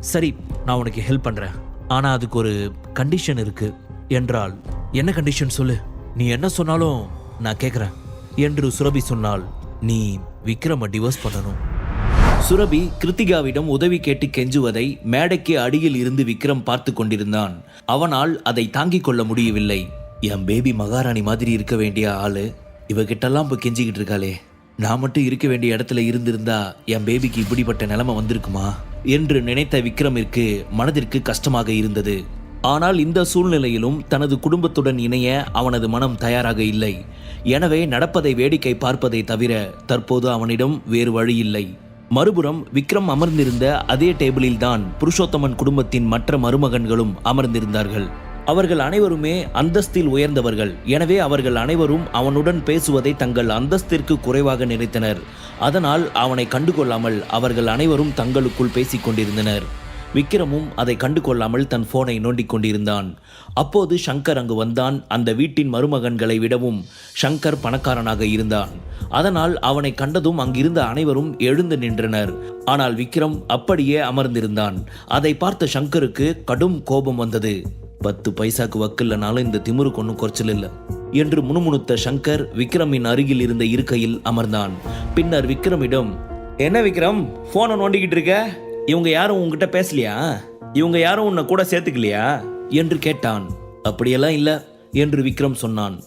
சரி நான் உனக்கு ஹெல்ப் பண்ணுறேன் ஆனால் அதுக்கு ஒரு கண்டிஷன் இருக்கு. என்றால் என்ன கண்டிஷன் சொல்லு? நீ என்ன சொன்னாலும் நான் கேட்குறேன் என்று சுரபி சொன்னால் நீ விக்ரம டிவோர்ஸ் பண்ணணும். சுரபி கிருத்திகாவிடம் உதவி கேட்டு கெஞ்சுவதை மேடைக்கு அடியில் இருந்து விக்ரம் பார்த்து கொண்டிருந்தான். அவனால் அதை தாங்கிக் கொள்ள முடியவில்லை. என் பேபி மகாராணி மாதிரி இருக்க வேண்டிய ஆளு இவகிட்டெல்லாம் இப்போ கெஞ்சிக்கிட்டு இருக்காளே. நான் மட்டும் இருக்க வேண்டிய இடத்துல இருந்திருந்தா என் பேபிக்கு இப்படிப்பட்ட நிலைமை வந்திருக்குமா? என்று நினைத்த விக்ரமிற்கு மனதிற்கு கஷ்டமாக இருந்தது. ஆனால் இந்த சூழ்நிலையிலும் தனது குடும்பத்துடன் இணைய அவனது மனம் தயாராக இல்லை. எனவே நடப்பதை வேடிக்கை பார்ப்பதை தவிர தற்போது அவனிடம் வேறு வழி இல்லை. மறுபுறம் விக்ரம் அமர்ந்திருந்த அதே டேபிளில்தான் புருஷோத்தமன் குடும்பத்தின் மற்ற மருமகன்களும் அமர்ந்திருந்தார்கள். அவர்கள் அனைவருமே அந்தஸ்தில் உயர்ந்தவர்கள். எனவே அவர்கள் அனைவரும் அவனுடன் பேசுவதை தங்கள் அந்தஸ்திற்கு குறைவாக நினைத்தனர். அதனால் அவனை கண்டுகொள்ளாமல் அவர்கள் அனைவரும் தங்களுக்குள் பேசிக் கொண்டிருந்தனர். விக்ரமும் அதை கண்டு கொள்ளாமல் தன் போனை நோண்டிக் கொண்டிருந்தான். அப்போது சங்கர் அங்கு வந்தான். அந்த வீட்டின் மருமகன்களை விடவும் சங்கர் பணக்காரனாக இருந்தான். அதனால் அவனை கண்டதும் அங்கிருந்த அனைவரும் எழுந்து நின்றனர். ஆனால் விக்ரம் அப்படியே அமர்ந்திருந்தான். அதை பார்த்த சங்கருக்கு கடும் கோபம் வந்தது. பத்து பைசாக்கு வக்கில்லனாலும் இந்த திமிருக்கு ஒன்றும் குறைச்சல் இல்லை. என்று முணுமுணுத்த சங்கர் விக்ரமின் அருகில் இருந்த இருக்கையில் அமர்ந்தான். பின்னர் விக்ரமிடம் என்ன விக்ரம்? போனை நோண்டிக்கிட்டு இருக்க? இவங்க யாரும் உங்ககிட்ட பேசலையா? இவங்க யாரும் உன்னை கூட சேர்த்துக்கலையா? என்று கேட்டான். அப்படியெல்லாம் இல்ல என்று விக்ரம் சொன்னான்.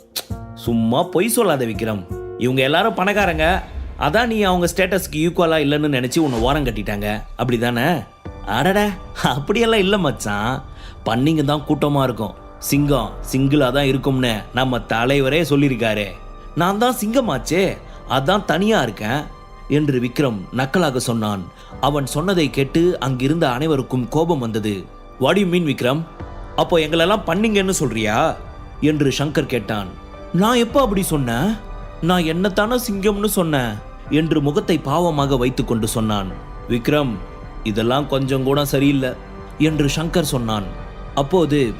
சும்மா பொய் சொல்லாத விக்ரம். இவங்க எல்லாரும் பணக்காரங்க. அதான் நீ அவங்க ஸ்டேட்டஸ்க்கு ஈக்குவலா இல்லைன்னு நினைச்சு உன்னை ஓரம் கட்டிட்டாங்க. அப்படிதானே? அடடா அப்படியெல்லாம் இல்லை மச்சான். பன்னிங்க தான் கூட்டமாக இருக்கும். சிங்கம் சிங்கிளாக தான் இருக்கும்னு நம்ம தலைவரே சொல்லியிருக்காரு. நான் தான் சிங்கமாச்சே அதான் தனியாக இருக்கேன் என்று விக்ரம் நக்கலாக சொன்னான். அவன் சொன்னதை கேட்டு அங்கிருந்த அனைவருக்கும் கோபம் வந்தது. What mean Vikram? அப்போ எங்களெல்லாம் பண்ணீங்கன்னு சொல்றியா? என்று சங்கர் கேட்டான். நான் எப்போ அப்படி சொன்னேன்? நான் என்னத்தானே சிங்கம்னு சொன்னேன் என்று முகத்தை பாவமாக வைத்துக்கொண்டு சொன்னான். விக்ரம் இதெல்லாம் கொஞ்சம் கூட சரியில்லை என்று சங்கர் சொன்னான். அப்போது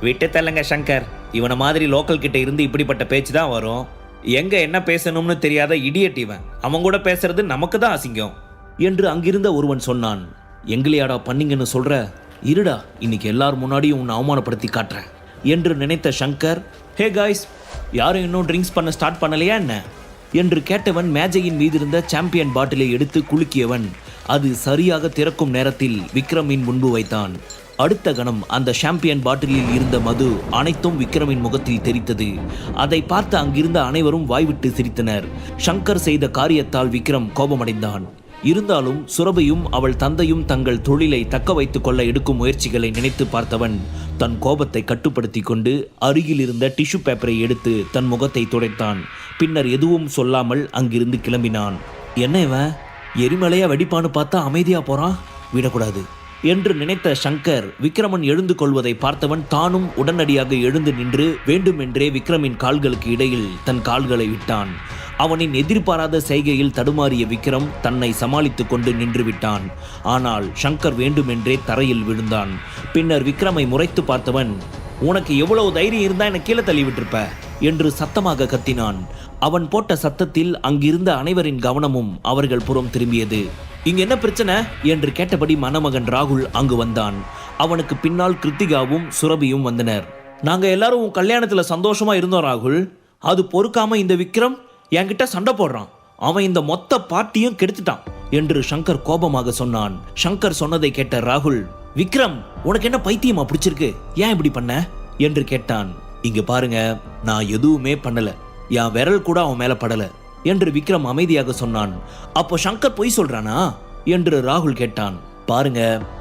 விட்டு தள்ளுங்க சங்கர். இவனை மாதிரி லோக்கல் கிட்ட இருந்து இப்படிப்பட்ட பேச்சு தான் வரும். எங்க என்ன பேசணும்னு தெரியாத இடியட் இவன். அவன் கூட பேசுறது நமக்கு தான் அசிங்கம். என்று அங்கிருந்த ஒருவன் சொன்னான் எங்களையாடா பண்ணீங்கன்னு சொல்ற? இருடா இன்னைக்கு எல்லார் முன்னாடியும் உன்னை அவமானப்படுத்தி காட்டுறேன். என்று நினைத்த சங்கர் ஹே காய்ஸ் யாரும் இன்னும் ட்ரிங்க்ஸ் பண்ண ஸ்டார்ட் பண்ணலையா என்ன? என்று கேட்டவன் மேஜையின் மீதிருந்த சாம்பியன் பாட்டிலை எடுத்து குலுக்கியவன் அது சரியாக திறக்கும் நேரத்தில் விக்ரமின் முன்பு வைத்தான். அடுத்த கணம் அந்த ஷாம்பியன் பாட்டிலில் இருந்த மது அனைத்தும் விக்ரமின் முகத்தில் தெரித்தது. அதை பார்த்து அங்கிருந்த அனைவரும் வாய்விட்டு சிரித்தனர். சங்கர் செய்த காரியத்தால் விக்ரம் கோபமடைந்தான். இருந்தாலும் சுரபியும் அவள் தந்தையும் தங்கள் தொழிலை தக்க வைத்துக் கொள்ள எடுக்கும் முயற்சிகளை நினைத்து பார்த்தவன் தன் கோபத்தை கட்டுப்படுத்தி கொண்டு அருகில் இருந்த டிஷ்யூ பேப்பரை எடுத்து தன் முகத்தை துடைத்தான். பின்னர் எதுவும் சொல்லாமல் அங்கிருந்து கிளம்பினான். என்ன இவன்? எரிமலையா வெடிப்பான்னு பார்த்தா அமைதியா போறான்? விடக்கூடாது. என்று நினைத்த சங்கர் விக்ரமன் எழுந்து கொள்வதை பார்த்தவன் தானும் உடனடியாக எழுந்து நின்று வேண்டுமென்றே விக்ரமின் கால்களுக்கு இடையில் தன் கால்களை விட்டான் அவனின் எதிர்பாராத செய்கையில் தடுமாறிய விக்ரம் தன்னை சமாளித்துக் கொண்டு நின்று விட்டான். ஆனால் சங்கர் வேண்டுமென்றே தரையில் விழுந்தான். பின்னர் விக்ரமை முறைத்து பார்த்தவன் உனக்கு எவ்வளவு தைரியம் இருந்தா என்னை கீழே தள்ளி விட்டிருப்ப? என்று சத்தமாக கத்தினான். அவன் போட்ட சத்தத்தில் அங்கிருந்த அனைவரின் கவனமும் அவர்கள் புறம் திரும்பியது. இங்க என்ன பிரச்சனை? என்று கேட்டபடி மணமகன் ராகுல் அங்கு வந்தான். அவனுக்கு பின்னால் கிருத்திகாவும் சுரபியும் வந்தனர். நாங்க எல்லாரும் உன் கல்யாணத்துல சந்தோஷமா இருந்தோம் ராகுல். அது பொறுக்காம இந்த விக்ரம் என்கிட்ட சண்டை போடுறான். அவன் இந்த மொத்த பார்ட்டியும் கெடுத்துட்டான் என்று சங்கர் கோபமாக சொன்னான். சங்கர் சொன்னதை கேட்ட ராகுல் விக்ரம் உனக்கு என்ன பைத்தியமா பிடிச்சிருக்கு? ஏன் இப்படி பண்ண? என்று கேட்டான். இங்க பாருங்க நான் எதுவுமே பண்ணல. என் விரல் கூட அவன் மேல படல என்று விக்ரம் அமைதியாக சொன்னான். அப்போ சங்கர் பொய் சொல்றானா? என்று ராகுல் கேட்டான். பாருங்க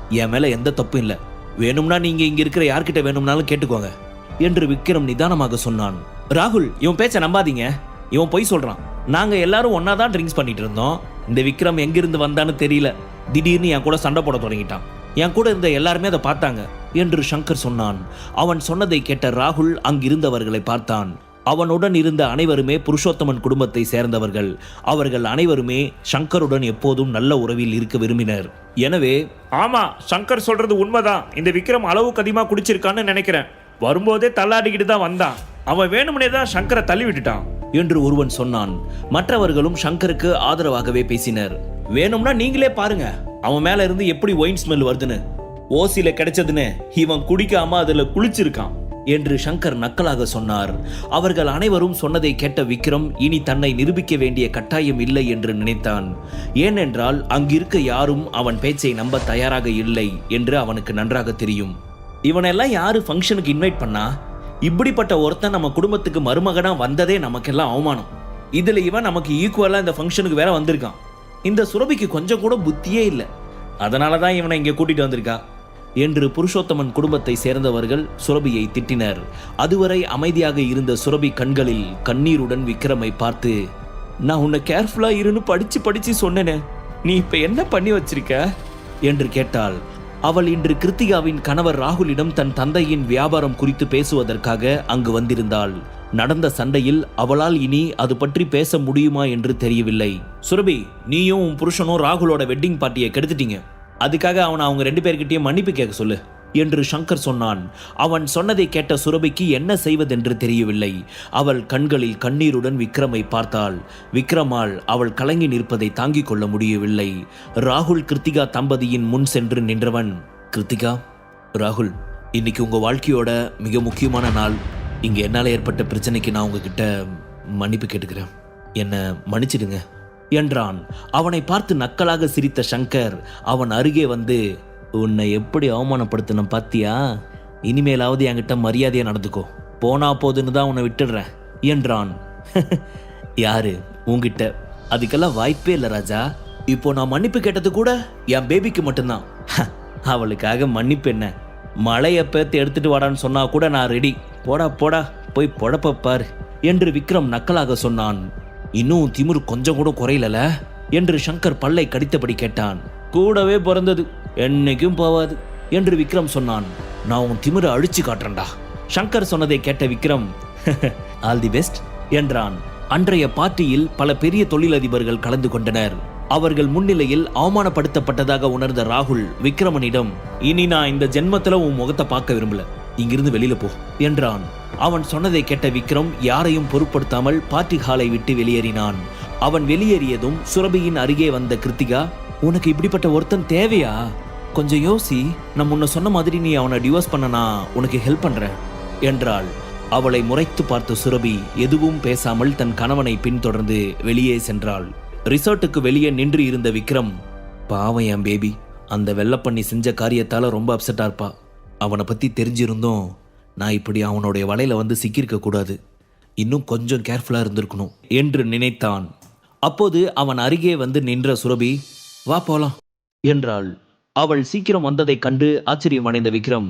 என் மேல எந்த தப்பும் இல்ல. வேணும்னா நீங்க இங்க இருக்கிற யார்கிட்ட வேணும்னாலும் கேட்டுக்கோங்க என்று விக்ரம் நிதானமாக சொன்னான். ராகுல் இவன் பேச்ச நம்பாதீங்க. இவன் பொய் சொல்றான். நாங்க எல்லாரும் ஒன்னா தான் ட்ரிங்க்ஸ் பண்ணிட்டு இருந்தோம். இந்த விக்ரம் எங்கிருந்து வந்தான்னு தெரியல. திடீர்னு என் கூட சண்டை போட தொடங்கிட்டான். என் கூட இருந்த எல்லாருமே அதை பார்த்தாங்க என்று சங்கர் சொன்னான். அவன் சொன்னதை கேட்ட ராகுல் அங்கிருந்தவர்களை பார்த்தான். அவனுடன் இருந்த அனைவருமே புருஷோத்தமன் குடும்பத்தை சேர்ந்தவர்கள். அவர்கள் அனைவருமே சங்கருடன் எப்போதும் நல்ல உறவில் இருக்க விரும்பினர். எனவே ஆமா சங்கர் சொல்றது உண்மைதான். இந்த விக்ரம் அளவுக்கு அதிகமாக குடிச்சிருக்கான்னு நினைக்கிறேன். வரும்போதே தள்ளாடிக்கிட்டு தான் வந்தான். அவன் வேணுமனே தான் சங்கரை தள்ளி விட்டுட்டான். என்று ஒருவன் சொன்னான். மற்றவர்களும் சங்கருக்கு ஆதரவாகவே பேசினர். வேணும்னா நீங்களே பாருங்க அவன் மேல இருந்து எப்படி ஒயின் ஸ்மெல் வருதுன்னு. ஓசில கிடைச்சதுன்னு இவன் குடிக்காம அதுல குளிச்சிருக்கான் என்று சங்கர் நக்கலாக சொன்னார். அவர்கள் அனைவரும் சொன்னதை கேட்ட விக்ரம் இனி தன்னை நிரூபிக்க வேண்டிய கட்டாயம் இல்லை என்று நினைத்தான். ஏனென்றால் அங்கிருக்க யாரும் அவன் பேச்சை நம்ப தயாராக இல்லை என்று அவனுக்கு நன்றாக தெரியும். இவனெல்லாம் யாரு ஃபங்க்ஷனுக்கு இன்வைட் பண்ணா? இப்படிப்பட்ட ஒருத்தன் நம்ம குடும்பத்துக்கு மருமகனாக வந்ததே நமக்கெல்லாம் அவமானம். இதில் இவன் நமக்கு ஈக்குவலாக இந்த ஃபங்க்ஷனுக்கு வேற வந்திருக்கான். இந்த சுரபிக்கு கொஞ்சம் கூட புத்தியே இல்லை. அதனால தான் இவனை இங்கே கூட்டிகிட்டு வந்திருக்கா. என்று புருஷோத்தமன் குடும்பத்தை சேர்ந்தவர்கள் சுரபியை திட்டினர். அதுவரை அமைதியாக இருந்த சுரபி கண்களில் கண்ணீருடன் விக்ரமை பார்த்து நான் உன்னை கேர்ஃபுல்லாக இருன்னு படித்து படித்து சொன்னேனே. நீ இப்போ என்ன பண்ணி வச்சிருக்க? என்று கேட்டாள். அவள் இன்று கிருத்திகாவின் கணவர் ராகுலிடம் தன் தந்தையின் வியாபாரம் குறித்து பேசுவதற்காக அங்கு வந்திருந்தாள். நடந்த சண்டையில் அவளால் இனி அது பற்றி பேச முடியுமா என்று தெரியவில்லை. சுரபி நீயும் உன் புருஷனும் ராகுலோட வெட்டிங் பார்ட்டியை கெடுத்துட்டீங்க. அதுக்காக அவனை அவங்க ரெண்டு பேர்கிட்டயும் மன்னிப்பு கேட்க சொல்லு. என்று சங்கர் சொன்னான். அவன் சொன்னதை கேட்ட சுரபிக்கு என்ன செய்வதென்று தெரியவில்லை. அவள் கண்களில் கண்ணீருடன் விக்ரமை பார்த்தாள். விக்ரமால் அவள் கலங்கி நிற்பதை தாங்கிக் கொள்ள முடியவில்லை. ராகுல் கிருத்திகா தம்பதியின் முன் சென்று நின்றவன் கிருத்திகா ராகுல் இன்னைக்கு உங்க வாழ்க்கையோட மிக முக்கியமான நாள். இங்க என்னால் ஏற்பட்ட பிரச்சனைக்கு நான் உங்ககிட்ட மன்னிப்பு கேட்டுக்கிறேன். என்னை மன்னிச்சிடுங்க என்றான். அவனை பார்த்து நக்கலாக சிரித்த சங்கர் அவன் அருகே வந்து உன்னை எப்படி அவமானப்படுத்தின பாத்தியா? இனிமேலாவது என்கிட்ட மரியாதையாக நடந்துக்கோ. போனா போதுன்னு தான் உன்னை விட்டுடுறேன் என்றான். யாரு? உங்ககிட்ட அதுக்கெல்லாம் வாய்ப்பே இல்லை ராஜா. இப்போ நான் மன்னிப்பு கேட்டது கூட என் பேபிக்கு மட்டும்தான். அவளுக்காக மன்னிப்பு என்ன? மழையை பேத்து எடுத்துட்டு வாடான்னு சொன்னா கூட நான் ரெடி போடா போடா போய் பொழப்ப என்று விக்ரம் நக்கலாக சொன்னான். இன்னும் திமுரு கொஞ்சம் கூட குறையலல என்று சங்கர் பல்லை கடித்தபடி கேட்டான். கூடவே பிறந்தது. என்னைக்கும் போவாது என்று விக்ரம் சொன்னான். நான் உன் திமிரை அழிச்சு காட்டுறேன்டா. சங்கர் சொன்னதை கேட்ட விக்ரம் ஆல் தி பெஸ்ட் என்றான். அன்றைய பார்ட்டியில் பல பெரிய தொழிலதிபர்கள் கலந்து கொண்டனர். அவர்கள் முன்னிலையில் அவமானப்படுத்தப்பட்டதாக உணர்ந்த ராகுல் விக்ரமனிடம் இனி நான் இந்த ஜென்மத்துல உன் முகத்தை பார்க்க விரும்பல. இங்கிருந்து வெளியில போ என்றான். அவன் சொன்னதை கேட்ட விக்ரம் யாரையும் பொருட்படுத்தாமல் பார்ட்டி ஹாலை விட்டு வெளியேறினான். அவன் வெளியேறியதும் சுரபியின் அருகே வந்த கிருத்திகா உனக்கு இப்படிப்பட்ட ஒருத்தன் தேவையா? கொஞ்சம் யோசி. நான் முன்ன சொன்ன மாதிரி நீ அவனை டிவோர்ஸ் பண்ணனா உனக்கு ஹெல்ப் பண்றேன். என்றாள். அவளை முறைத்து பார்த்த சுரபி எதுவும் பேசாமல் தன் கணவனை பின்தொடர்ந்து வெளியே சென்றாள். ரிசார்ட்டுக்கு வெளியே நின்று இருந்த விக்ரம் பாவம் என் பேபி அந்த வெள்ளப்பண்ணி செஞ்ச காரியத்தால் ரொம்ப அப்செட்டாக இருப்பா. அவனை பற்றி தெரிஞ்சிருந்தோம் நான் இப்படி அவனுடைய வலையில் வந்து சிக்கியிருக்க கூடாது. இன்னும் கொஞ்சம் கேர்ஃபுல்லாக இருந்திருக்கணும். என்று நினைத்தான். அப்போது அவன் அருகே வந்து நின்ற சுரபி வா போலாம். என்றாள். அவள் சீக்கிரம் வந்ததைக் கண்டு ஆச்சரியம் அடைந்த விக்ரம்.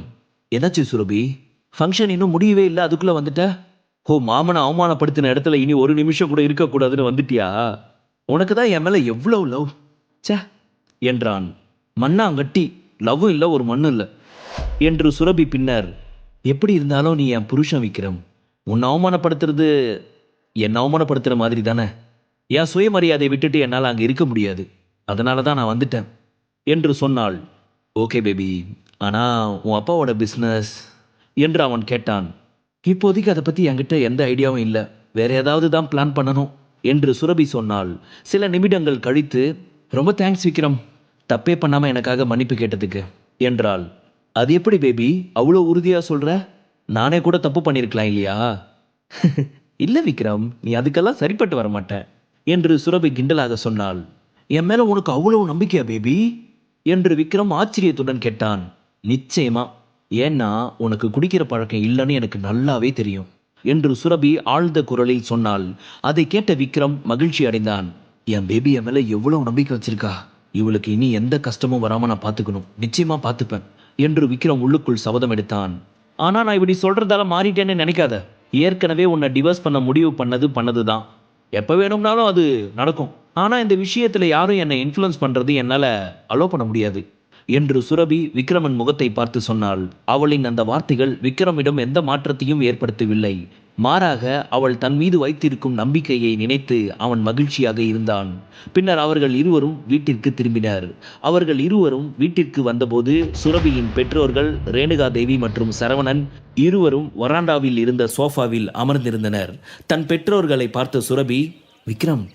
என்னாச்சு சுரபி? ஃபங்க்ஷன் இன்னும் முடியவே இல்லை அதுக்குள்ள வந்துட்ட? ஓ மாமனை அவமானப்படுத்தின இடத்துல இனி ஒரு நிமிஷம் கூட இருக்கக்கூடாதுன்னு வந்துட்டியா? உனக்கு தான் என் மேல எவ்வளவு லவ் சே என்றான். மண்ணாங்கட்டி லவ்வும் இல்லை ஒரு மண்ணும் இல்லை என்று சுரபி பின்னர். எப்படி இருந்தாலும் நீ என் புருஷன் விக்ரம். உன்னை அவமானப்படுத்துறது என்னை அவமானப்படுத்துகிற மாதிரி தானே? என் சுயமரியாதையை விட்டுட்டு என்னால் அங்கே இருக்க முடியாது. அதனால தான் நான் வந்துட்டேன். என்று சொன்னாள். ஓகே பேபி ஆனால் உன் அப்பாவோட பிஸ்னஸ் என்று அவன் கேட்டான். இப்போதைக்கு அதை பற்றி என்கிட்ட எந்த ஐடியாவும் இல்லை. வேற ஏதாவது தான் பிளான் பண்ணணும் என்று சுரபி சொன்னாள். சில நிமிடங்கள் கழித்து ரொம்ப தேங்க்ஸ் விக்ரம். தப்பே பண்ணாமல் எனக்காக மன்னிப்பு கேட்டதுக்கு என்றாள். அது எப்படி பேபி அவ்வளோ உறுதியாக சொல்கிற நானே கூட தப்பு பண்ணியிருக்கலாம் இல்லையா? இல்லை விக்ரம். நீ அதுக்கெல்லாம் சரிப்பட்டு வர மாட்டேன் என்று சுரபி கிண்டலாக சொன்னாள். என் மேல உனக்கு அவ்வளவு நம்பிக்கையா பேபி என்று விக்ரம் ஆச்சரியத்துடன் கேட்டான். நிச்சயமா. ஏன்னா உனக்கு குடிக்கிற பழக்கம் இல்லைன்னு எனக்கு நல்லாவே தெரியும் என்று சுரபி ஆழ்ந்த குரலில் சொன்னால் அதை கேட்ட விக்ரம் மகிழ்ச்சி அடைந்தான். என் பேபி என் மேல எவ்வளவு நம்பிக்கை வச்சிருக்கா? இவளுக்கு இனி எந்த கஷ்டமும் வராம நான் பார்த்துக்கணும் நிச்சயமா பார்த்துப்பேன் என்று விக்ரம் உள்ளுக்குள் சபதம் எடுத்தான். ஆனா நான் இப்படி சொல்றதால மாறிட்டேன்னு நினைக்காத. ஏற்கனவே உன்னை டிவோர்ஸ் பண்ண முடிவு பண்ணது பண்ணதுதான். எப்போ வேணும்னாலும் அது நடக்கும். ஆனால் இந்த விஷயத்தில் யாரும் என்னை இன்ஃப்ளூயன்ஸ் பண்ணுறது என்னால் அலோ பண்ண முடியாது. என்று சுரபி விக்ரமன் முகத்தை பார்த்து சொன்னாள். அவளின் அந்த வார்த்தைகள் விக்ரமிடம் எந்த மாற்றத்தையும் ஏற்படுத்தவில்லை. மாறாக அவள் தன் மீது வைத்திருக்கும் நம்பிக்கையை நினைத்து அவன் மகிழ்ச்சியாக இருந்தான். பின்னர் அவர்கள் இருவரும் வீட்டிற்கு திரும்பினர். அவர்கள் இருவரும் வீட்டிற்கு வந்தபோது சுரபியின் பெற்றோர்கள் ரேணுகா தேவி மற்றும் சரவணன் இருவரும் வராண்டாவில் இருந்த சோஃபாவில் அமர்ந்திருந்தனர். தன் பெற்றோர்களை பார்த்த சுரபி விக்ரம்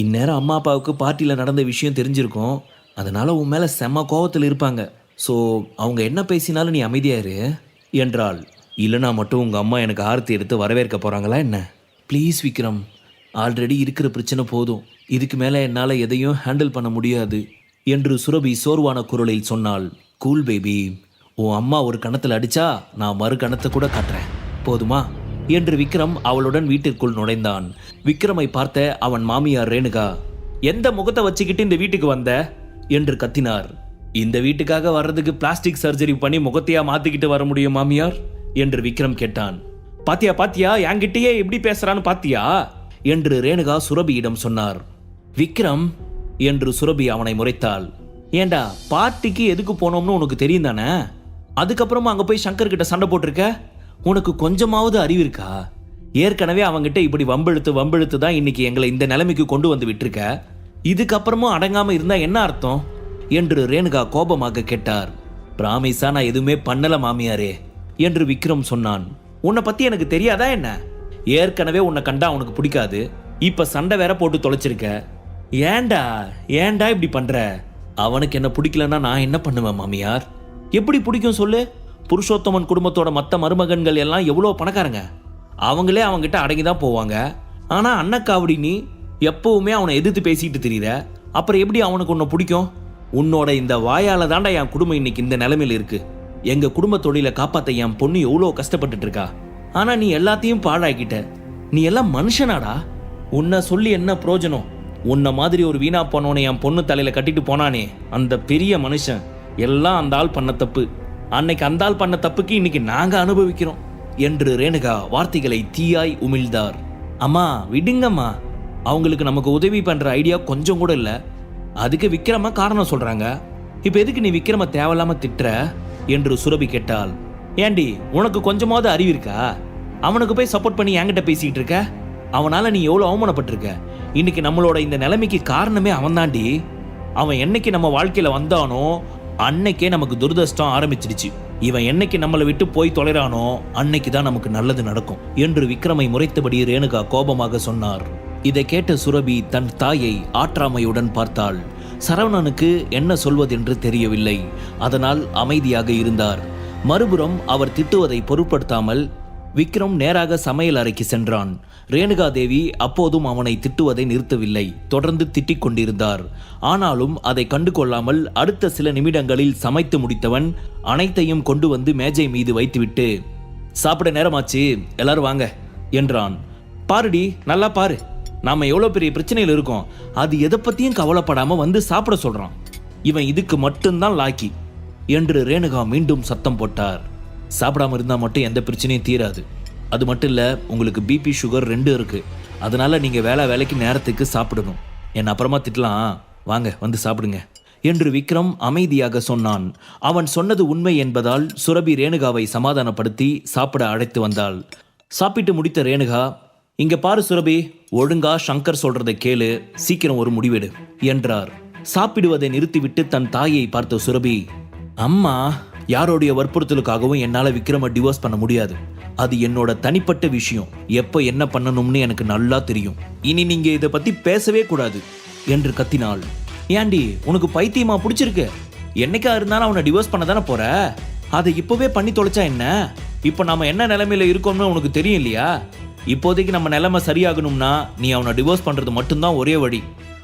இந்நேரம் அம்மா அப்பாவுக்கு பார்ட்டியில் நடந்த விஷயம் தெரிஞ்சிருக்கும். அதனால் உன் மேலே செம்ம கோவத்தில் இருப்பாங்க. ஸோ அவங்க என்ன பேசினாலும் நீ அமைதியாரு என்றாள். இல்லைனா மட்டும் உங்கள் அம்மா எனக்கு ஆர்த்தி எடுத்து வரவேற்க போகிறாங்களா என்ன? ப்ளீஸ் விக்ரம். ஆல்ரெடி இருக்கிற பிரச்சனை போதும். இதுக்கு மேலே என்னால் எதையும் ஹேண்டில் பண்ண முடியாது. என்று சுரபி சோர்வான குரலில் சொன்னாள். கூல் பேபி உன் அம்மா ஒரு கணத்தில் அடித்தா நான் மறு கணத்தை கூட காட்டுறேன். போதுமா? என்று விக்ரம் அவளுடன் வீட்டிற்குள் நுழைந்தான். விக்ரமை பார்த்த அவன் மாமியார் ரேணுகா எந்த முகத்தை வச்சுக்கிட்டு இந்த வீட்டுக்கு வந்த? என்று கத்தினார். இந்த வீட்டுக்காக வர்றதுக்கு பிளாஸ்டிக் சர்ஜரி பண்ணி முகத்தையா மாத்திக்கிட்டு வர முடியும் மாமியார்? என்று விக்ரம் கேட்டான். பாத்தியா பாத்தியா என்கிட்டயே எப்படி பேசுறான்னு பாத்தியா? என்று ரேணுகா சுரபியிடம் சொன்னார். விக்ரம் என்று சுரபி அவனை முறைத்தாள் ஏண்டா பார்ட்டிக்கு எதுக்கு போனோம்னு உனக்கு தெரியும் தானே? அதுக்கப்புறமா அங்க போய் சங்கர் கிட்ட சண்டை போட்டிருக்க? உனக்கு கொஞ்சமாவது அறிவு இருக்கா? ஏற்கனவே அவங்கிட்ட இப்படி வம்பெழுத்து வம்பெழுத்து தான் இன்னைக்கு எங்களை இந்த நிலைமைக்கு கொண்டு வந்து விட்டிருக்க. இதுக்கப்புறமும் அடங்காம இருந்தா என்ன அர்த்தம்? என்று ரேணுகா கோபமாக கேட்டார். பிராமிஸா நான் எதுவுமே பண்ணல மாமியாரே என்று விக்ரம் சொன்னான். உன்னை பத்தி எனக்கு தெரியாதா என்ன? ஏற்கனவே உன்னை கண்டா உனக்கு பிடிக்காது. இப்ப சண்டை வேற போட்டு தொலைச்சிருக்க. ஏன்டா ஏன்டா இப்படி பண்ற? அவனுக்கு என்ன பிடிக்கலன்னா நான் என்ன பண்ணுவேன் மாமியார்? எப்படி பிடிக்கும் சொல்லு? புருஷோத்தமன் குடும்பத்தோட மற்ற மருமகன்கள் எல்லாம் எவ்வளோ பணக்காரங்க? அவங்களே அவங்ககிட்ட அடங்கி தான் போவாங்க. ஆனால் அன்னக்காவடி நீ எப்பவுமே அவனை எதிர்த்து பேசிட்டு தெரியுற. அப்புறம் எப்படி அவனுக்கு உன்னை பிடிக்கும்? உன்னோட இந்த வாயால் தாண்டா என் குடும்பம் இன்னைக்கு இந்த நிலைமையில் இருக்கு. எங்கள் குடும்ப தொழிலை காப்பாற்ற என் பொண்ணு எவ்வளோ கஷ்டப்பட்டுட்டு இருக்கா ஆனால் நீ எல்லாத்தையும் பாழாக்கிட்ட. நீ எல்லாம் மனுஷனாடா? உன்னை சொல்லி என்ன பிரயோஜனம் உன்னை மாதிரி ஒரு வீணா போனவனை என் பொண்ணு தலையில கட்டிட்டு போனானே அந்த பெரிய மனுஷன். எல்லாம் அந்த ஆள் பண்ண தப்பு. அன்னைக்கு அந்தால் பண்ண தப்புக்கு இன்னைக்கு நாங்க அனுபவிக்கிறோம் என்று ரேணுகா வார்த்தைகளை தீயாய் உமிழ்ந்தார். அம்மா விடுங்கம்மா. அவங்களுக்கு நமக்கு உதவி பண்ற ஐடியா கொஞ்சம் கூட இல்ல. அதுக்கு விக்ரமா காரணம் சொல்றாங்க. இப்ப எதுக்கு நீ விக்ரம தேவையில்லாம திட்டுற? என்று சுரபி கேட்டாள். ஏண்டி உனக்கு கொஞ்சமாவது அறிவு இருக்கா? அவனுக்கு போய் சப்போர்ட் பண்ணி என்கிட்ட பேசிட்டு இருக்க? அவனால நீ எவ்வளவு அவமானப்பட்டிருக்க? இன்னைக்கு நம்மளோட இந்த நிலைமைக்கு காரணமே அவன்தாண்டி அவன் என்னைக்கு நம்ம வாழ்க்கையில வந்தானோ அன்னைக்கே நமக்கு துரதிர்ஷ்டம் ஆரம்பிச்சிடுச்சு. இவன் என்னைக்கு நம்மளை விட்டு போய் தொலைறானோ அன்னைக்கு தான் நமக்கு நல்லது நடக்கும் என்று விக்ரமை முறைத்தபடி ரேணுகா கோபமாக சொன்னார். இதை கேட்ட சுரபி தன் தாயை ஆற்றாமையுடன் பார்த்தாள். சரவணனுக்கு என்ன சொல்வதென்று தெரியவில்லை. அதனால் அமைதியாக இருந்தார். மறுபுறம் அவர் திட்டுவதை பொருட்படுத்தாமல் விக்ரம் நேராக சமையல் அறைக்கு சென்றான். ரேணுகா தேவி அப்போதும் அவனை திட்டுவதை நிறுத்தவில்லை. தொடர்ந்து திட்டிக் கொண்டிருந்தார். ஆனாலும் அதை கண்டு கொள்ளாமல் அடுத்த சில நிமிடங்களில் சமைத்து முடித்தவன் அனைத்தையும் கொண்டு வந்து மேஜை மீது வைத்துவிட்டு சாப்பிட நேரமாச்சு எல்லாரும் வாங்க என்றான். பாருடி நல்லா பாரு. நாம எவ்வளோ பெரிய பிரச்சனையில் இருக்கோம். அது எதை பத்தியும் கவலைப்படாம வந்து சாப்பிட சொல்றான். இவன் இதுக்கு மட்டும்தான் லாக்கி என்று ரேணுகா மீண்டும் சத்தம் போட்டார். சாப்பிடாம இருந்தால் மட்டும் எந்த பிரச்சனையும் தீராது. அது மட்டும் இல்லை உங்களுக்கு பிபி சுகர் ரெண்டு இருக்கு. அதனால நீங்க வேலை வேலைக்கு நேரத்துக்கு சாப்பிடணும். என்ன அப்புறமா திட்டலாம்? வாங்க வந்து சாப்பிடுங்க. என்று விக்ரம் அமைதியாக சொன்னான். அவன் சொன்னது உண்மை என்பதால் சுரபி ரேணுகாவை சமாதானப்படுத்தி சாப்பிட அழைத்து வந்தாள். சாப்பிட்டு முடித்த ரேணுகா இங்க பாரு சுரபி ஒழுங்கா சங்கர் சொல்றதை கேளு சீக்கிரம் ஒரு முடிவெடு என்றார். சாப்பிடுவதை நிறுத்திவிட்டு தன் தாயை பார்த்த சுரபி அம்மா யாரோடைய வற்புறுத்தலுக்காகவும் என்னால் விக்ரமை டிவோர்ஸ் பண்ண முடியாது. அது என்னோட தனிப்பட்ட விஷயம். எப்போ என்ன பண்ணணும்னு எனக்கு நல்லா தெரியும். இனி நீங்கள் இதை பற்றி பேசவே கூடாது என்று கத்தினாள். ஏண்டி உனக்கு பைத்தியமா பிடிச்சிருக்கு? என்னைக்கா இருந்தாலும் அவனை டிவோர்ஸ் பண்ண தானே போற? அதை இப்போவே பண்ணி தொலைச்சா என்ன? இப்போ நாம என்ன நிலைமையில இருக்கோம்னு உனக்கு தெரியும் இல்லையா? இப்போதைக்கு நம்ம நிலைமை சரியாகணும்னா நீ அவனை டிவோர்ஸ் பண்றது மட்டும்தான் ஒரே வழி.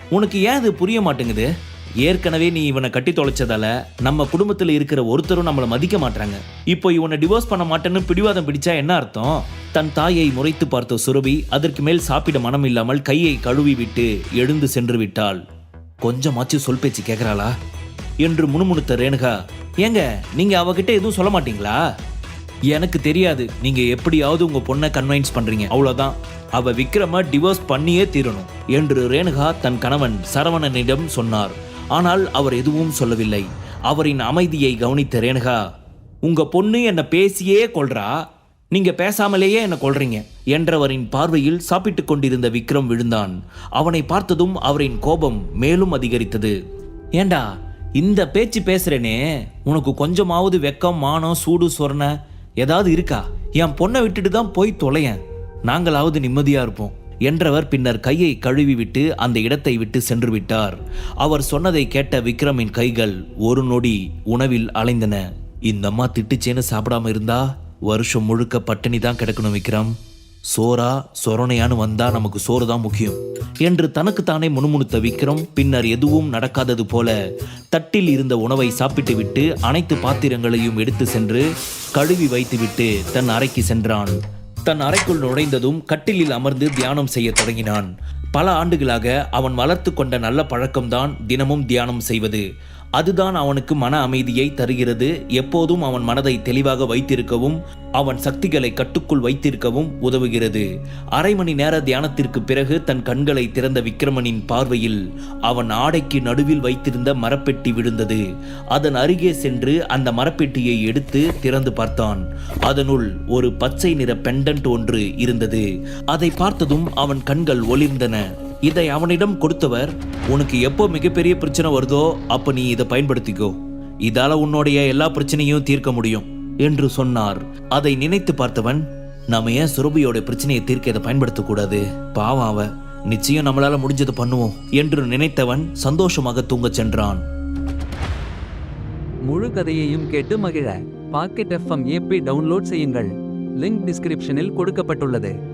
உனக்கு ஏன் அது புரிய மாட்டேங்குது? ஏற்கனவே நீ இவனை கட்டி தொலைச்சதால நம்ம குடும்பத்தில் இருக்கிற ஒருத்தரும் நம்மளை மதிக்க மாட்டாங்க இப்போ இவனை டிவோர்ஸ் பண்ண மாட்டேன்னு பிடிவாதம் பிடிச்சா என்ன அர்த்தம்? தன் தாயை முறைத்து பார்த்த சுரபி அதற்கு மேல் சாப்பிட மனம் இல்லாமல் கையை கழுவி விட்டு எழுந்து சென்று விட்டாள். கொஞ்சமாச்சும் சொல் பேச்சு கேட்கறாளா என்று முணுமுணுத்த ரேணுகா ஏங்க நீங்க அவகிட்ட எதுவும் சொல்ல மாட்டீங்களா? எனக்கு தெரியாது. நீங்க எப்படியாவது உங்க பொண்ணை கன்வைன்ஸ் பண்றீங்க. அவ்வளவுதான். அவ விக்ரம டிவோர்ஸ் பண்ணியே தீரணும். என்று ரேணுகா தன் கணவன் சரவணனிடம் சொன்னார். ஆனால் அவர் எதுவும் சொல்லவில்லை. அவரின் அமைதியை கவனித்த ரேணுகா உங்க பொண்ணு என்னை பேசியே கொள்றா நீங்க பேசாமலேயே என்ன கொள்றீங்க என்றவரின் பார்வையில் சாப்பிட்டுக் கொண்டிருந்த விக்ரம் விழுந்தான். அவனை பார்த்ததும் அவரின் கோபம் மேலும் அதிகரித்தது. ஏண்டா இந்த பேச்சு பேசுறேனே. உனக்கு கொஞ்சமாவது வெக்கம் மானம் சூடு சொரண ஏதாவது இருக்கா? என் பொண்ணை விட்டுட்டு தான் போய் தொலையேன். நாங்களாவது நிம்மதியா இருப்போம். என்றவர் பின்னர் கையை கழுவிவிட்டு அந்த இடத்தை விட்டு சென்று விட்டார் அவர் சொன்னதை கேட்ட விக்ரமின் கைகள் ஒரு நொடி உணவில் அலைந்தன. இந்த அம்மா திட்டுச்சேன்னு சாப்பிடாம இருந்தா வருஷம் முழுக்க பட்டினி தான் கிடக்கணும் விக்ரம். சோறா சொரணையான்னு வந்தா நமக்கு சோறு தான் முக்கியம் என்று தனக்குத்தானே முணுமுணுத்த விக்ரம் பின்னர் எதுவும் நடக்காதது போல தட்டில் இருந்த உணவை சாப்பிட்டுவிட்டு அனைத்து பாத்திரங்களையும் எடுத்து சென்று கழுவி வைத்துவிட்டு தன் அறைக்கு சென்றான். தன் அறைக்குள் நுழைந்ததும் கட்டிலில் அமர்ந்து தியானம் செய்ய தொடங்கினான். பல ஆண்டுகளாக அவன் வளர்த்து கொண்ட நல்ல பழக்கம்தான் தினமும் தியானம் செய்வது. அதுதான் அவனுக்கு மன அமைதியை தருகிறது. எப்போதும் அவன் மனதை தெளிவாக வைத்திருக்கவும் அவன் சக்திகளை கட்டுக்குள் வைத்திருக்கவும் உதவுகிறது. அரை மணி நேர தியானத்திற்கு பிறகு தன் கண்களை திறந்த விக்ரமனின் பார்வையில் அவன் ஆடைக்கு நடுவில் வைத்திருந்த மரப்பெட்டி விழுந்தது. அதன் அருகே சென்று அந்த மரப்பெட்டியை எடுத்து திறந்து பார்த்தான். அதனுள் ஒரு பச்சை நிற பெண்டன்ட் ஒன்று இருந்தது. அதை பார்த்ததும் அவன் கண்கள் ஒளிர்ந்தன. இதை அவனிடம் கொடுத்தவர் உனக்கு எப்போ மிகப்பெரிய பிரச்சனை வருதோ அப்ப நீ இதை பயன்படுத்திக்கோ. இதால உன்னுடைய எல்லா பிரச்சனையும் தீர்க்க முடியும் என்று சொன்னார். அதை நினைத்து பார்த்தவன் நாம ஏன் சுரபியோட பிரச்சனையை தீர்க்க இதை பயன்படுத்தக்கூடாது? பாவம் அவ. நிச்சயம் நம்மளால முடிஞ்சதை பண்ணுவோம் என்று நினைத்தவன் சந்தோஷமாக தூங்கச் சென்றான். முழு கதையையும் கேட்டு மகிழ. பாக்கெட் எஃப்எம் ஏபி டவுன்லோட் செய்யுங்கள். லிங்க் டிஸ்கிரிப்ஷனில் கொடுக்கப்பட்டுள்ளது.